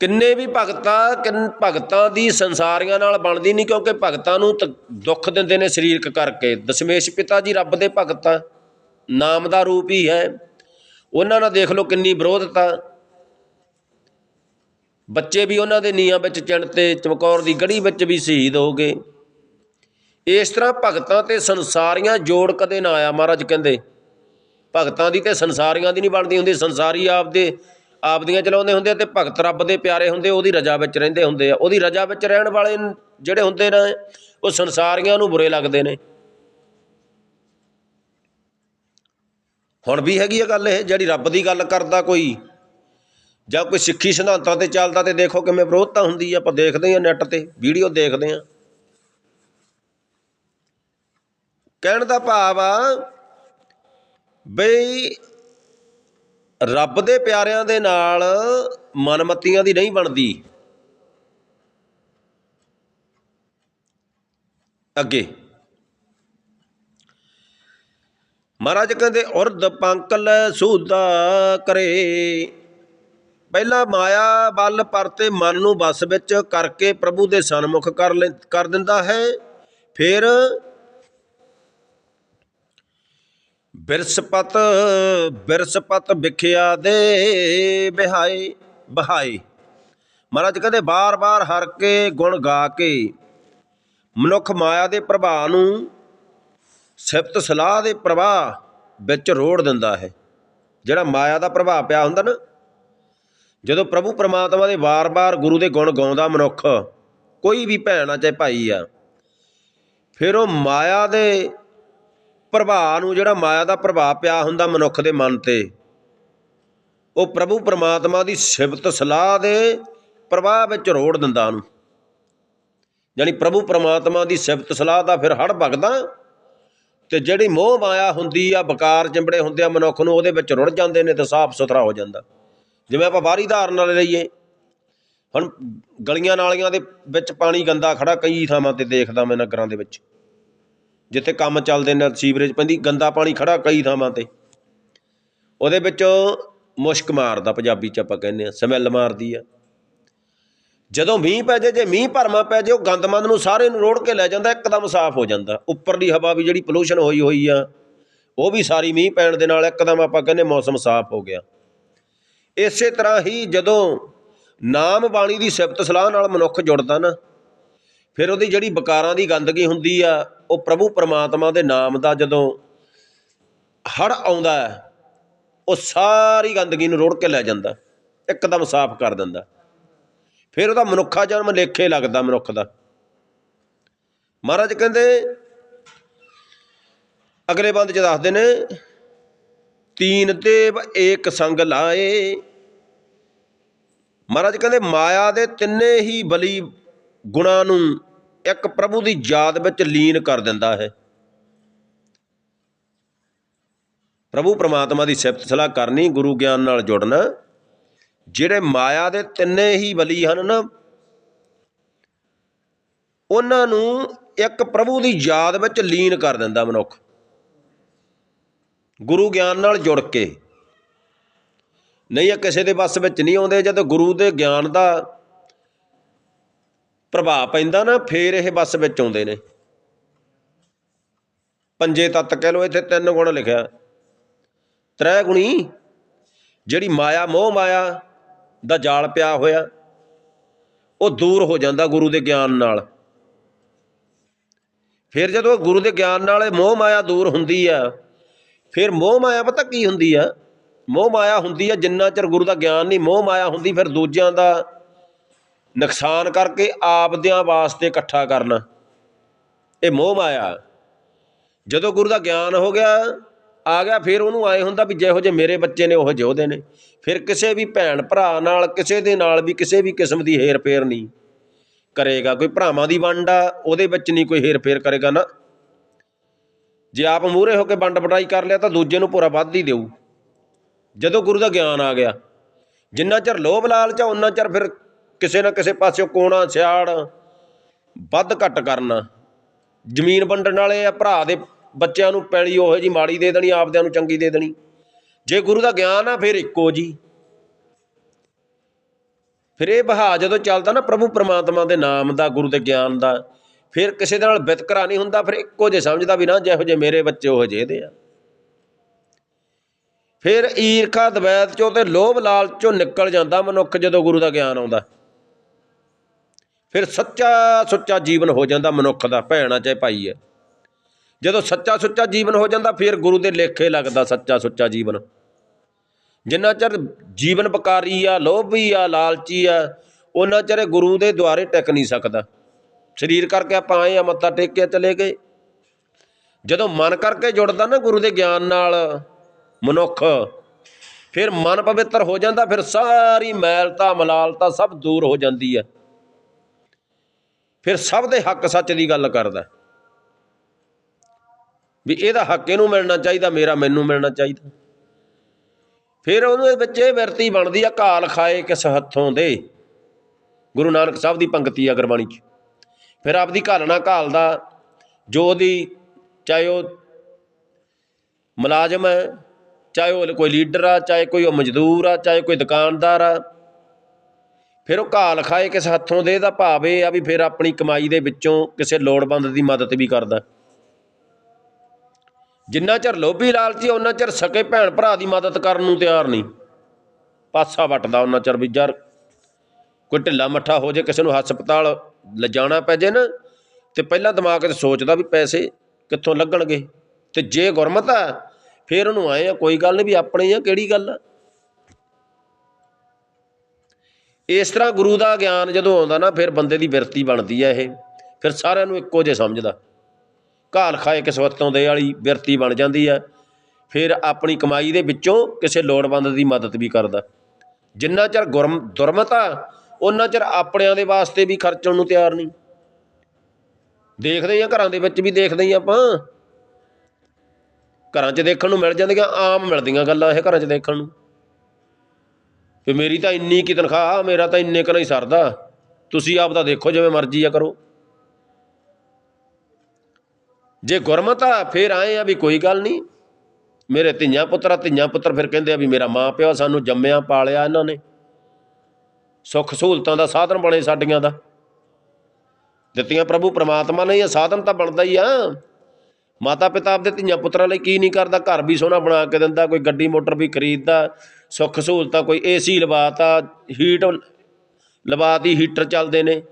ਕਿੰਨੇ ਵੀ ਭਗਤਾਂ, ਕਿੰਨ ਭਗਤਾਂ ਦੀ ਸੰਸਾਰੀਆਂ ਨਾਲ ਬਣਦੀ ਨਹੀਂ, ਕਿਉਂਕਿ ਭਗਤਾਂ ਨੂੰ ਤ- ਦੁੱਖ ਦਿੰਦੇ ਨੇ ਸਰੀਰਕ ਕਰਕੇ। ਦਸ਼ਮੇਸ਼ ਪਿਤਾ ਜੀ ਰੱਬ ਦੇ ਭਗਤਾਂ ਨਾਮ ਦਾ ਰੂਪ ਹੀ ਹੈ। ਉਹਨਾਂ ਨਾਲ ਦੇਖ ਲਓ ਕਿੰਨੀ ਵਿਰੋਧਤਾ। ਬੱਚੇ ਵੀ ਉਹਨਾਂ ਦੇ ਨੀਹਾਂ ਵਿੱਚ ਚਿਣਤੇ ਚਮਕੌਰ ਦੀ ਗੜੀ ਵਿੱਚ ਵੀ ਸ਼ਹੀਦ ਹੋ ਗਏ। ਇਸ ਤਰ੍ਹਾਂ ਭਗਤਾਂ ਤੇ ਸੰਸਾਰੀਆਂ ਜੋੜ ਕਦੇ ਨਾ ਆਇਆ, ਮਹਾਰਾਜ ਕਹਿੰਦੇ। ਭਗਤਾਂ ਦੀ ਤੇ ਸੰਸਾਰੀਆਂ ਦੀ ਨਹੀਂ ਬਣਦੀ ਹੁੰਦੀ, ਸੰਸਾਰੀ ਆਪਦੇ ਆਪਦੀਆਂ ਚਲਾਉਂਦੇ ਹੁੰਦੇ ਆ ਤੇ ਭਗਤ ਰੱਬ ਦੇ ਪਿਆਰੇ ਹੁੰਦੇ, ਉਹਦੀ ਰਜਾ ਵਿੱਚ ਰਹਿੰਦੇ ਹੁੰਦੇ ਆ। ਉਹਦੀ ਰਜਾ ਵਿੱਚ ਰਹਿਣ ਵਾਲੇ ਜਿਹੜੇ ਹੁੰਦੇ ਨੇ, ਉਹ ਸੰਸਾਰੀਆਂ ਨੂੰ ਬੁਰੇ ਲੱਗਦੇ ਨੇ। ਹੁਣ ਵੀ ਹੈਗੀ ਆ ਗੱਲ ਇਹ, ਜਿਹੜੀ ਰੱਬ ਦੀ ਗੱਲ ਕਰਦਾ ਕੋਈ, ਜਾਂ ਕੋਈ ਸਿੱਖੀ ਸਿਧਾਂਤਾਂ ਤੇ ਚੱਲਦਾ ਤੇ ਦੇਖੋ ਕਿਵੇਂ ਵਿਰੋਧਤਾ ਹੁੰਦੀ ਆ, ਆਪਾਂ ਦੇਖਦੇ ਆ ਨੈੱਟ ਤੇ, ਵੀਡੀਓ ਦੇਖਦੇ ਆ। ਕਹਿਣ ਦਾ ਭਾਵ ਆ, ਬਈ ਰੱਬ ਦੇ ਪਿਆਰਿਆਂ ਦੇ ਨਾਲ ਮਨਮਤੀਆਂ ਦੀ ਨਹੀਂ ਬਣਦੀ। ਅੱਗੇ। ਮਹਾਰਾਜ ਕਹਿੰਦੇ ਉਰਦ ਪੰਕਲ ਸੂਦਾ ਕਰੇ। ਪਹਿਲਾ ਮਾਇਆ ਬਲ ਪਰਤੇ ਮਨ ਨੂੰ ਬਸ ਵਿੱਚ ਕਰਕੇ ਪ੍ਰਭੂ ਦੇ ਸਨਮੁਖ ਕਰ ਲੈ, ਕਰ ਦਿੰਦਾ ਹੈ। ਫਿਰ ਬਿਰਸਪਤ ਬਿਰਸਪਤ ਵਿਖਿਆ ਦੇ ਬਿਹਾਈ, ਬਹਾਈ। ਮਹਾਰਾਜ ਕਹਿੰਦੇ ਬਾਰ-ਬਾਰ ਹਰ ਕੇ ਗੁਣ ਗਾ ਕੇ ਮਨੁੱਖ ਮਾਇਆ ਦੇ ਪ੍ਰਭਾਵ ਨੂੰ ਸਿਫਤ ਸਲਾਹ ਦੇ ਪ੍ਰਵਾਹ ਵਿੱਚ ਰੋੜ ਦਿੰਦਾ ਹੈ। ਜਿਹੜਾ ਮਾਇਆ ਦਾ ਪ੍ਰਭਾਵ ਪਿਆ ਹੁੰਦਾ ਨਾ, ਜਦੋਂ ਪ੍ਰਭੂ ਪਰਮਾਤਮਾ ਦੇ ਵਾਰ-ਵਾਰ ਗੁਰੂ ਦੇ ਗੁਣ ਗਾਉਂਦਾ ਮਨੁੱਖ, ਕੋਈ ਵੀ ਭੈਣ ਆ, ਚਾਹੇ ਭਾਈ ਆ, ਫਿਰ ਉਹ ਮਾਇਆ ਦੇ ਪ੍ਰਭਾਵ ਨੂੰ ਜਿਹੜਾ ਮਾਇਆ ਦਾ ਪ੍ਰਭਾਵ ਪਿਆ ਹੁੰਦਾ ਮਨੁੱਖ ਦੇ ਮਨ ਤੇ, ਉਹ ਪ੍ਰਭੂ ਪਰਮਾਤਮਾ ਦੀ ਸਿਫਤ ਸਲਾਹ ਦੇ ਪ੍ਰਵਾਹ ਵਿੱਚ ਰੋੜ ਦਿੰਦਾ ਉਹਨੂੰ। ਯਾਨੀ ਪ੍ਰਭੂ ਪਰਮਾਤਮਾ ਦੀ ਸਿਫਤ ਸਲਾਹ ਦਾ ਫਿਰ ਹੜ ਭਗਦਾ ਤੇ ਜਿਹੜੀ ਮੋਹ ਮਾਇਆ ਹੁੰਦੀ ਆ, ਬਕਾਰ ਚਿੰਬੜੇ ਹੁੰਦੇ ਆ ਮਨੁੱਖ ਨੂੰ, ਉਹਦੇ ਵਿੱਚ ਰੁੜ ਜਾਂਦੇ ਨੇ ਤੇ ਸਾਫ਼ ਸੁਥਰਾ ਹੋ ਜਾਂਦਾ। ਜਿਵੇਂ ਆਪਾਂ ਬਾਹਰੀ ਧਾਰਨ ਨਾਲ ਲਈਏ, ਹੁਣ ਗਲੀਆਂ ਨਾਲੀਆਂ ਦੇ ਵਿੱਚ ਪਾਣੀ ਗੰਦਾ ਖੜਾ ਕਈ ਥਾਵਾਂ ਤੇ ਦੇਖਦਾ ਮੈਂ ਨਗਰਾਂ ਦੇ ਵਿੱਚ। ਜਿੱਥੇ ਕੰਮ ਚੱਲਦੇ ਨੇ, ਸੀਵਰੇਜ ਪੈਂਦੀ, ਗੰਦਾ ਪਾਣੀ ਖੜ੍ਹਾ ਕਈ ਥਾਵਾਂ ਤੇ। ਉਹਦੇ ਵਿੱਚ ਮੁਸ਼ਕ ਮਾਰਦਾ ਪੰਜਾਬੀ ਚ ਆਪਾਂ ਕਹਿੰਦੇ ਹਾਂ, ਸਮੈਲ ਮਾਰਦੀ ਆ। ਜਦੋਂ ਮੀਂਹ ਪੈ ਜੇ ਜੇ ਮੀਂਹ ਭਰਮਾ ਪੈ ਜੇ ਉਹ ਗੰਦਮੰਦ ਨੂੰ ਸਾਰੇ ਨੂੰ ਰੋੜ ਕੇ ਲੈ ਜਾਂਦਾ, ਇੱਕਦਮ ਸਾਫ਼ ਹੋ ਜਾਂਦਾ। ਉੱਪਰਲੀ ਹਵਾ ਵੀ ਜਿਹੜੀ ਪੋਲੂਸ਼ਨ ਹੋਈ ਹੋਈ ਆ, ਉਹ ਵੀ ਸਾਰੀ ਮੀਂਹ ਪੈਣ ਦੇ ਨਾਲ ਇੱਕਦਮ ਆਪਾਂ ਕਹਿੰਦੇ ਮੌਸਮ ਸਾਫ਼ ਹੋ ਗਿਆ। ਇਸੇ ਤਰ੍ਹਾਂ ਹੀ ਜਦੋਂ ਨਾਮ ਬਾਣੀ ਦੀ ਸਿਫਤ ਸਲਾਹ ਨਾਲ ਮਨੁੱਖ ਜੁੜਦਾ ਨਾ ਫਿਰ ਉਹਦੀ ਜਿਹੜੀ ਬਕਾਰਾਂ ਦੀ ਗੰਦਗੀ ਹੁੰਦੀ ਆ, ਉਹ ਪ੍ਰਭੂ ਪਰਮਾਤਮਾ ਦੇ ਨਾਮ ਦਾ ਜਦੋਂ ਹੜ੍ਹ ਆਉਂਦਾ ਉਹ ਸਾਰੀ ਗੰਦਗੀ ਨੂੰ ਰੋੜ ਕੇ ਲੈ ਜਾਂਦਾ, ਇੱਕਦਮ ਸਾਫ਼ ਕਰ ਦਿੰਦਾ। ਫਿਰ ਉਹਦਾ ਮਨੁੱਖਾ ਜਨਮ ਲੇਖੇ ਲੱਗਦਾ ਮਨੁੱਖ ਦਾ। ਮਹਾਰਾਜ ਕਹਿੰਦੇ, ਅਗਲੇ ਬੰਦ ਚ ਦੱਸਦੇ ਨੇ, ਤੀਨ ਦੇਵ ਏਕ ਸੰਗ ਲਾਏ। ਮਹਾਰਾਜ ਕਹਿੰਦੇ, ਮਾਇਆ ਦੇ ਤਿੰਨੇ ਹੀ ਬਲੀ ਗੁਣਾਂ ਨੂੰ ਇੱਕ ਪ੍ਰਭੂ ਦੀ ਯਾਦ ਵਿੱਚ ਲੀਨ ਕਰ ਦਿੰਦਾ ਹੈ। ਪ੍ਰਭੂ ਪ੍ਰਮਾਤਮਾ ਦੀ ਸਿਫਤ ਸਲਾਹ ਕਰਨੀ, ਗੁਰੂ ਗਿਆਨ ਨਾਲ ਜੁੜਨਾ, ਜਿਹੜੇ ਮਾਇਆ ਦੇ ਤਿੰਨੇ ਹੀ ਬਲੀ ਹਨ ਨਾ, ਉਹਨਾਂ ਨੂੰ ਇੱਕ ਪ੍ਰਭੂ ਦੀ ਯਾਦ ਵਿੱਚ ਲੀਨ ਕਰ ਦਿੰਦਾ ਮਨੁੱਖ। ਗੁਰੂ ਗਿਆਨ ਨਾਲ ਜੁੜ ਕੇ। ਨਹੀਂ, ਇਹ ਕਿਸੇ ਦੇ ਵੱਸ ਵਿੱਚ ਨਹੀਂ ਆਉਂਦੇ, ਜਦ ਗੁਰੂ ਦੇ ਗਿਆਨ ਦਾ ਪ੍ਰਭਾਵ ਪੈਂਦਾ ਨਾ, ਫੇਰ ਇਹ ਬੱਸ ਵਿੱਚ ਆਉਂਦੇ ਨੇ। ਪੰਜੇ ਤੱਤ ਕਹਿ ਲੋ ਇੱਥੇ ਤਿੰਨ ਗੁਣ ਲਿਖਿਆ। ਤ੍ਰੈ ਗੁਣੀ ਜਿਹੜੀ ਮਾਇਆ, ਮੋਹ ਮਾਇਆ ਦਾ ਜਾਲ ਪਿਆ ਹੋਇਆ, ਉਹ ਦੂਰ ਹੋ ਜਾਂਦਾ ਗੁਰੂ ਦੇ ਗਿਆਨ ਨਾਲ। ਫਿਰ ਜਦੋਂ ਗੁਰੂ ਦੇ ਗਿਆਨ ਨਾਲ ਇਹ ਮੋਹ ਮਾਇਆ ਦੂਰ ਹੁੰਦੀ ਆ, ਫਿਰ ਮੋਹ ਮਾਇਆ ਪਤਾ ਕੀ ਹੁੰਦੀ ਆ? ਮੋਹ ਮਾਇਆ ਹੁੰਦੀ ਆ ਜਿੰਨਾ ਚਿਰ ਗੁਰੂ ਦਾ ਗਿਆਨ ਨਹੀਂ, ਮੋਹ ਮਾਇਆ ਹੁੰਦੀ, ਫਿਰ ਦੂਜਿਆਂ ਦਾ ਨੁਕਸਾਨ ਕਰਕੇ ਆਪਦਿਆਂ ਵਾਸਤੇ ਇਕੱਠਾ ਕਰਨਾ। ਇਹ ਮੋਹ ਮਾਇਆ। ਜਦੋਂ ਗੁਰੂ ਦਾ ਗਿਆਨ ਹੋ ਗਿਆ, ਆ ਗਿਆ, ਫਿਰ ਉਹਨੂੰ ਆਏ ਹੁੰਦਾ ਵੀ ਜਿਹੋ ਜਿਹੇ ਮੇਰੇ ਬੱਚੇ ਨੇ, ਉਹੋ ਜਿਹੇ ਉਹਦੇ ਨੇ। ਫਿਰ ਕਿਸੇ ਵੀ ਭੈਣ ਭਰਾ ਨਾਲ, ਕਿਸੇ ਦੇ ਨਾਲ ਵੀ, ਕਿਸੇ ਵੀ ਕਿਸਮ ਦੀ ਹੇਰ ਫੇਰ ਨਹੀਂ ਕਰੇਗਾ। ਕੋਈ ਭਰਾਵਾਂ ਦੀ ਵੰਡ ਆ, ਉਹਦੇ ਵਿੱਚ ਨਹੀਂ ਕੋਈ ਹੇਰ ਫੇਰ ਕਰੇਗਾ ਨਾ। ਜੇ ਆਪ ਮੂਹਰੇ ਹੋ ਕੇ ਵੰਡ ਵਟਾਈ ਕਰ ਲਿਆ, ਤਾਂ ਦੂਜੇ ਨੂੰ ਪੂਰਾ ਵੱਧ ਹੀ ਦੇਊ। ਜਦੋਂ ਗੁਰੂ ਦਾ ਗਿਆਨ ਆ ਗਿਆ, ਜਿੰਨਾ ਚਿਰ ਲੋਭ ਲਾਲਚ ਆ ਉਹਨਾਂ ਚਿਰ ਫਿਰ ਕਿਸੇ ਨਾ ਕਿਸੇ ਪਾਸਿਓਂ ਕੋਣਾ ਸਿਆੜ ਵੱਧ ਘੱਟ ਕਰਨਾ। ਜ਼ਮੀਨ ਵੰਡਣ ਵਾਲੇ ਆ, ਭਰਾ ਦੇ ਬੱਚਿਆਂ ਨੂੰ ਪੈਲੀ ਉਹੋ ਜੀ ਮਾੜੀ ਦੇ ਦੇਣੀ, ਆਪਦਿਆਂ ਨੂੰ ਚੰਗੀ ਦੇ ਦੇਣੀ। ਜੇ ਗੁਰੂ ਦਾ ਗਿਆਨ ਆ, ਫਿਰ ਇੱਕੋ ਜੀ। ਫਿਰ ਇਹ ਬਹਾ ਜਦੋਂ ਚੱਲਦਾ ਨਾ ਪ੍ਰਭੂ ਪਰਮਾਤਮਾ ਦੇ ਨਾਮ ਦਾ, ਗੁਰੂ ਦੇ ਗਿਆਨ ਦਾ, ਫਿਰ ਕਿਸੇ ਦੇ ਨਾਲ ਵਿਤਕਰਾ ਨਹੀਂ ਹੁੰਦਾ, ਫਿਰ ਇੱਕੋ ਜੇ ਸਮਝਦਾ ਵੀ ਨਾ, ਜਿਹੋ ਜੇ ਮੇਰੇ ਬੱਚੇ ਉਹ ਜਿਹੇ ਦੇ ਆ। ਫਿਰ ਈਰਖਾ, ਦਵੈਤ ਚੋਂ ਤੇ ਲੋਭ ਲਾਲਚ ਚੋਂ ਨਿਕਲ ਜਾਂਦਾ ਮਨੁੱਖ ਜਦੋਂ ਗੁਰੂ ਦਾ ਗਿਆਨ ਆਉਂਦਾ। ਫਿਰ ਸੱਚਾ ਸੁੱਚਾ ਜੀਵਨ ਹੋ ਜਾਂਦਾ ਮਨੁੱਖ ਦਾ, ਭੈਣਾ ਚਾਹੇ ਭਾਈ ਹੈ ਜਦੋਂ ਸੱਚਾ ਸੁੱਚਾ ਜੀਵਨ ਹੋ ਜਾਂਦਾ, ਫਿਰ ਗੁਰੂ ਦੇ ਲੇਖੇ ਲੱਗਦਾ ਸੱਚਾ ਸੁੱਚਾ ਜੀਵਨ। ਜਿੰਨਾ ਚਿਰ ਜੀਵਨ ਬਕਾਰੀ ਆ, ਲੋਭੀ ਆ, ਲਾਲਚੀ ਆ ਉਹਨਾਂ ਚਿਰ ਗੁਰੂ ਦੇ ਦੁਆਰੇ ਟਿਕ ਨਹੀਂ ਸਕਦਾ। ਸਰੀਰ ਕਰਕੇ ਆਪਾਂ ਆਏ ਆ, ਮੱਥਾ ਟੇਕ ਕੇ ਚਲੇ ਗਏ। ਜਦੋਂ ਮਨ ਕਰਕੇ ਜੁੜਦਾ ਨਾ ਗੁਰੂ ਦੇ ਗਿਆਨ ਨਾਲ ਮਨੁੱਖ, ਫਿਰ ਮਨ ਪਵਿੱਤਰ ਹੋ ਜਾਂਦਾ, ਫਿਰ ਸਾਰੀ ਮੈਲਤਾ ਮਲਾਲਤਾ ਸਭ ਦੂਰ ਹੋ ਜਾਂਦੀ ਹੈ ਫਿਰ ਸਭ ਦੇ ਹੱਕ ਸੱਚ ਦੀ ਗੱਲ ਕਰਦਾ। ਵੀ ਇਹਦਾ ਹੱਕ ਇਹਨੂੰ ਮਿਲਣਾ ਚਾਹੀਦਾ, ਮੇਰਾ ਮੈਨੂੰ ਮਿਲਣਾ ਚਾਹੀਦਾ। ਫਿਰ ਉਹਨੂੰ ਵਿੱਚ ਇਹ ਵਿਰਤੀ ਬਣਦੀ ਆ, ਘਾਲ ਖਾਏ ਕਿਸ ਹੱਥੋਂ ਦੇ। ਗੁਰੂ ਨਾਨਕ ਸਾਹਿਬ ਦੀ ਪੰਕਤੀ ਆ ਗੁਰਬਾਣੀ 'ਚ। ਫਿਰ ਆਪਦੀ ਘਾਲਣਾ ਘਾਲਦਾ, ਜੋ ਉਹਦੀ ਚਾਹੇ ਉਹ ਮੁਲਾਜ਼ਮ ਹੈ, ਚਾਹੇ ਉਹ ਕੋਈ ਲੀਡਰ ਆ, ਚਾਹੇ ਕੋਈ ਉਹ ਮਜ਼ਦੂਰ ਆ, ਚਾਹੇ ਕੋਈ ਦੁਕਾਨਦਾਰ ਆ ਫਿਰ ਉਹ ਘਾਲ ਖਾਏ, ਕਿਸ ਹੱਥੋਂ ਦੇ ਦਾ ਭਾਵ ਇਹ ਆ ਵੀ ਫਿਰ ਆਪਣੀ ਕਮਾਈ ਦੇ ਵਿੱਚੋਂ ਕਿਸੇ ਲੋੜਵੰਦ ਦੀ ਮਦਦ ਵੀ ਕਰਦਾ। ਜਿੰਨਾ ਚਿਰ ਲੋਭੀ ਲਾਲਚੀ ਉਹਨਾਂ ਚਿਰ ਸਕੇ ਭੈਣ ਭਰਾ ਦੀ ਮਦਦ ਕਰਨ ਨੂੰ ਤਿਆਰ ਨਹੀਂ। ਪਾਸਾ ਵੱਟਦਾ ਉਹਨਾਂ ਚਿਰ ਵੀ ਯਾਰ ਕੋਈ ਢਿੱਲਾ ਮੱਠਾ ਹੋ ਜੇ, ਕਿਸੇ ਨੂੰ ਹਸਪਤਾਲ ਲਿਜਾਣਾ ਪੈ ਜੇ ਨਾ, ਤੇ ਪਹਿਲਾਂ ਦਿਮਾਗ 'ਚ ਸੋਚਦਾ ਵੀ ਪੈਸੇ ਕਿੱਥੋਂ ਲੱਗਣਗੇ। ਤੇ ਜੇ ਗੁਰਮਤ ਆ, ਫਿਰ ਉਹਨੂੰ ਆਏ ਆ, ਕੋਈ ਗੱਲ ਨਹੀਂ ਵੀ ਆਪਣੇ ਆ, ਕਿਹੜੀ ਗੱਲ ਆ? ਇਸ ਤਰ੍ਹਾਂ ਗੁਰੂ ਦਾ ਗਿਆਨ ਜਦੋਂ ਆਉਂਦਾ ਨਾ, ਫਿਰ ਬੰਦੇ ਦੀ ਬਿਰਤੀ ਬਣਦੀ ਹੈ ਇਹ। ਫਿਰ ਸਾਰਿਆਂ ਨੂੰ ਇੱਕੋ ਜਿਹਾ ਸਮਝਦਾ। ਘਾਲ ਖਾਏ ਕਿਸ ਵਤੋਂ ਦੇ ਵਾਲੀ ਬਿਰਤੀ ਬਣ ਜਾਂਦੀ ਹੈ ਫਿਰ ਆਪਣੀ ਕਮਾਈ ਦੇ ਵਿੱਚੋਂ ਕਿਸੇ ਲੋੜਵੰਦ ਦੀ ਮਦਦ ਵੀ ਕਰਦਾ। ਜਿੰਨਾ ਚਿਰ ਗੁਰਮ, ਦੁਰਮਤਾ ਉਹਨਾਂ ਚਿਰ ਆਪਣਿਆਂ ਦੇ ਵਾਸਤੇ ਵੀ ਖਰਚਣ ਨੂੰ ਤਿਆਰ ਨਹੀਂ। ਦੇਖਦੇ ਹੀ ਆ, ਘਰਾਂ ਦੇ ਵਿੱਚ ਵੀ ਦੇਖਦੇ ਹੀ ਆਪਾਂ। ਘਰਾਂ 'ਚ ਦੇਖਣ ਨੂੰ ਮਿਲ ਜਾਂਦੀਆਂ, ਆਮ ਮਿਲਦੀਆਂ ਗੱਲਾਂ ਇਹ ਘਰਾਂ 'ਚ ਦੇਖਣ ਨੂੰ। ਵੀ ਮੇਰੀ ਤਾਂ ਇੰਨੀ ਕੀ ਤਨਖਾਹ, ਮੇਰਾ ਤਾਂ ਇੰਨੇ ਕੁ ਨਹੀਂ ਸਰਦਾ। ਤੁਸੀਂ ਆਪ ਦਾ ਦੇਖੋ ਜਿਵੇਂ ਮਰਜ਼ੀ ਆ ਕਰੋ। ਜੇ ਗੁਰਮਤ ਆ, ਫਿਰ ਆਏ ਆ ਵੀ ਕੋਈ ਗੱਲ ਨਹੀਂ। ਮੇਰੇ ਧੀਆਂ ਪੁੱਤਰਾ ਧੀਆਂ ਪੁੱਤਰ ਫਿਰ ਕਹਿੰਦੇ ਆ ਵੀ ਮੇਰਾ ਮਾਂ ਪਿਓ ਸਾਨੂੰ ਜੰਮਿਆ, ਪਾਲਿਆ ਇਹਨਾਂ ਨੇ। ਸੁੱਖ ਸਹੂਲਤਾਂ ਦਾ ਸਾਧਨ ਬਣੇ ਸਾਡੀਆਂ ਦਾ। ਦਿੱਤੀਆਂ ਪ੍ਰਭੂ ਪ੍ਰਮਾਤਮਾ ਨੇ, ਇਹ ਸਾਧਨ ਤਾਂ ਬਣਦਾ ਹੀ ਆ। ਮਾਤਾ ਪਿਤਾ ਆਪਦੇ ਧੀਆਂ ਪੁੱਤਰਾਂ ਲਈ ਕੀ ਨਹੀਂ ਕਰਦਾ? ਘਰ ਵੀ ਸੋਹਣਾ ਬਣਾ ਕੇ ਦਿੰਦਾ, ਕੋਈ ਗੱਡੀ ਮੋਟਰ ਵੀ ਖਰੀਦਦਾ, ਸੁੱਖ ਸਹੂਲਤਾਂ, ਕੋਈ ਏਸੀ ਲਵਾਤਾ ਹੀਟ ਲਵਾਤੀ ਹੀਟਰ ਚੱਲਦੇ ਨੇ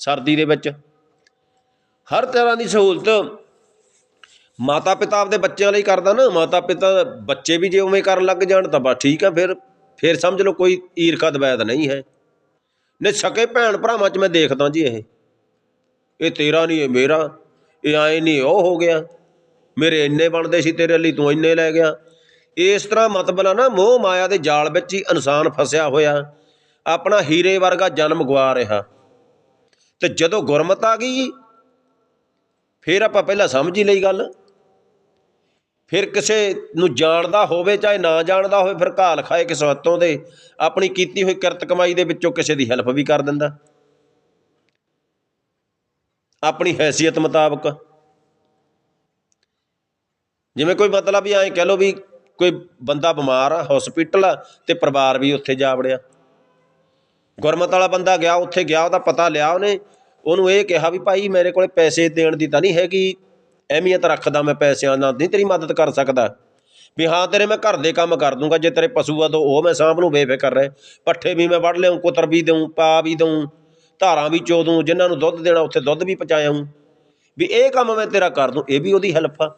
ਸਰਦੀ ਦੇ ਵਿੱਚ। ਹਰ ਤਰ੍ਹਾਂ ਦੀ ਸਹੂਲਤ ਮਾਤਾ ਪਿਤਾ ਆਪਦੇ ਬੱਚਿਆਂ ਲਈ ਕਰਦਾ ਨਾ। ਮਾਤਾ ਪਿਤਾ ਬੱਚੇ ਵੀ ਜੇ ਉਵੇਂ ਕਰਨ ਲੱਗ ਜਾਣ ਤਾਂ ਬਸ ਠੀਕ ਆ, ਫਿਰ ਫਿਰ ਸਮਝ ਲਓ ਕੋਈ ਈਰਖਾ ਦਵੈਦ ਨਹੀਂ ਹੈ। ਨੇ ਸਕੇ ਭੈਣ ਭਰਾਵਾਂ 'ਚ ਮੈਂ ਦੇਖਦਾ ਜੀ ਇਹ। ਇਹ ਤੇਰਾ ਨਹੀਂ, ਇਹ ਮੇਰਾ। ਇਹ ਆਏ ਨਹੀਂ ਉਹ ਹੋ ਗਿਆ। ਮੇਰੇ ਇੰਨੇ ਬਣਦੇ ਸੀ, ਤੇਰੇ ਲਈ ਤੂੰ ਇੰਨੇ ਲੈ ਗਿਆ। ਇਸ ਤਰ੍ਹਾਂ ਮਤਲਬ ਨਾ, ਮੋਹ ਮਾਇਆ ਦੇ ਜਾਲ ਵਿੱਚ ਹੀ ਇਨਸਾਨ ਫਸਿਆ ਹੋਇਆ। ਆਪਣਾ ਹੀਰੇ ਵਰਗਾ ਜਨਮ ਗਵਾ ਰਿਹਾ। ਤੇ ਜਦੋਂ ਗੁਰਮਤ ਆ ਗਈ ਫਿਰ ਆਪਾਂ ਪਹਿਲਾਂ ਸਮਝ ਹੀ ਲਈ ਗੱਲ। ਫਿਰ ਕਿਸੇ ਨੂੰ ਜਾਣਦਾ ਹੋਵੇ, ਚਾਹੇ ਨਾ ਜਾਣਦਾ ਹੋਵੇ, ਫਿਰ ਘਾਲ ਖਾਏ ਕਿਸਮਤੋਂ ਦੇ। ਆਪਣੀ ਕੀਤੀ ਹੋਈ ਕਿਰਤ ਕਮਾਈ ਦੇ ਵਿੱਚੋਂ ਕਿਸੇ ਦੀ ਹੈਲਪ ਵੀ ਕਰ ਦਿੰਦਾ। ਆਪਣੀ ਹੈਸੀਅਤ ਮੁਤਾਬਕ। ਜਿਵੇਂ ਕੋਈ ਮਤਲਬ ਵੀ ਐਂ ਕਹਿ ਲਓ ਵੀ ਕੋਈ ਬੰਦਾ ਬਿਮਾਰ ਆ ਹਸਪੀਟਲ ਆ ਤੇ ਪਰਿਵਾਰ ਵੀ ਉੱਥੇ ਜਾ ਵੜਿਆ। ਗੁਰਮਤ ਵਾਲਾ ਬੰਦਾ ਗਿਆ, ਉੱਥੇ ਗਿਆ, ਉਹਦਾ ਪਤਾ ਲਿਆ ਉਹਨੇ। ਉਹਨੂੰ ਇਹ ਕਿਹਾ ਵੀ ਭਾਈ ਮੇਰੇ ਕੋਲੇ ਪੈਸੇ ਦੇਣ ਦੀ ਤਾਂ ਨਹੀਂ ਹੈਗੀ। ਅਹਿਮੀਅਤ ਰੱਖਦਾ ਮੈਂ ਪੈਸਿਆਂ ਨਾਲ, ਨਹੀਂ ਤੇਰੀ ਮਦਦ ਕਰ ਸਕਦਾ। ਵੀ ਹਾਂ, ਤੇਰੇ ਮੈਂ ਘਰ ਦੇ ਕੰਮ ਕਰ ਦੂੰਗਾ, ਜੇ ਤੇਰੇ ਪਸ਼ੂ ਆ ਤਾਂ ਉਹ ਮੈਂ ਸਾਂਭ ਨੂੰ ਬੇਫਿਕਰ ਰਹੇ। ਪੱਠੇ ਵੀ ਮੈਂ ਵੱਢ ਲਿਆਉਂ ਕੁਤਰ ਵੀ ਦਊਂ, ਪਾ ਵੀ ਦਊਂ। ਧਾਰਾਂ ਵੀ ਚੋ ਦੂੰ ਜਿਨ੍ਹਾਂ ਨੂੰ ਦੁੱਧ ਦੇਣਾ, ਉੱਥੇ ਦੁੱਧ ਵੀ ਪਹੁੰਚਾਇਆ ਵੀ ਇਹ ਕੰਮ ਮੈਂ ਤੇਰਾ ਕਰ ਦੂੰ, ਇਹ ਵੀ ਉਹਦੀ ਹੈਲਪ ਆ।